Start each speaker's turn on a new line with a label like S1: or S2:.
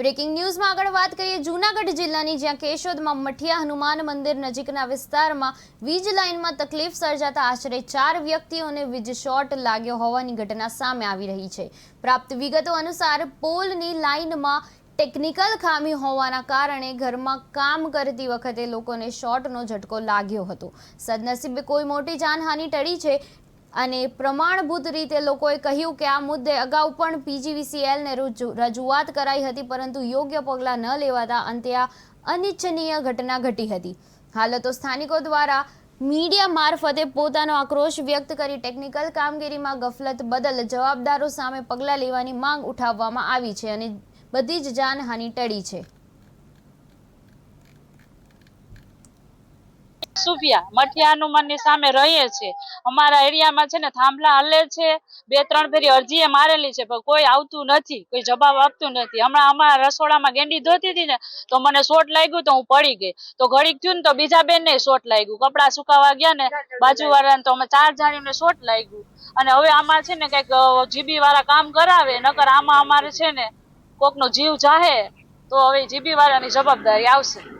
S1: Breaking ન્યૂઝમાં આગળ વાત કરીએ જૂનાગઢ જિલ્લાની, જ્યાં કેશોદમાં મઠિયા હનુમાન મંદિર નજીકના વિસ્તારમાં વીજ લાઇનમાં તકલીફ સર્જાતા આશરે ચાર વ્યક્તિઓને વીજ શોર્ટ લાગ્યો હોવાની ઘટના સામે આવી રહી છે. પ્રાપ્ત વિગતો અનુસાર પોલની લાઇનમાં ટેકનિકલ ખામી હોવાના કારણે ઘરમાં કામ કરતી વખતે લોકોને શોર્ટનો ઝટકો લાગ્યો હતો. સદનસીબે કોઈ મોટી જાનહાનિ ટળી છે અને પ્રમાણભૂત રીતે લોકોએ કહ્યું કે આ મુદ્દે અગાઉ પણ પીજીવીસીએલને રજૂઆત કરાઈ હતી, પરંતુ યોગ્ય પગલાં ન લેવાતા અંતે આ અનિચ્છનીય ઘટના ઘટી હતી. હાલ તો સ્થાનિકો દ્વારા મીડિયા મારફતે પોતાનો આક્રોશ વ્યક્ત કરી ટેકનિકલ કામગીરીમાં ગફલત બદલ જવાબદારો સામે પગલાં લેવાની માંગ ઉઠાવવામાં આવી છે અને બધી જ જાનહાનિ ટળી છે.
S2: સુફિયા મઠિયા હનુમાનની સામે રહીએ છીએ અમારા એરિયામાં છે ને થાંભલા હલે છે. બે, ત્રણ ફેરી અરજીએ મારેલી છે, પણ કોઈ આવતું નથી, કોઈ જવાબ આપતું નથી. હમણાં અમારા રસોડામાં ગેંડી ધોતી હતી ને, તો મને શોટ લાગ્યું તો હું પડી ગઈ. તો ઘડીક થયું ને તો બીજા બેન ને શોટ લાગ્યું. કપડા સુકાવા ગયા ને, બાજુવાળાને તો અમે ચાર જાણીને શોટ લાગ્યું. અને હવે આમાં છે ને કંઈક જીબી વાળા કામ કરાવે, નકર આમાં અમારે છે ને, કોકનો જીવ જાહે, તો હવે જીબી વાળાની જવાબદારી આવશે.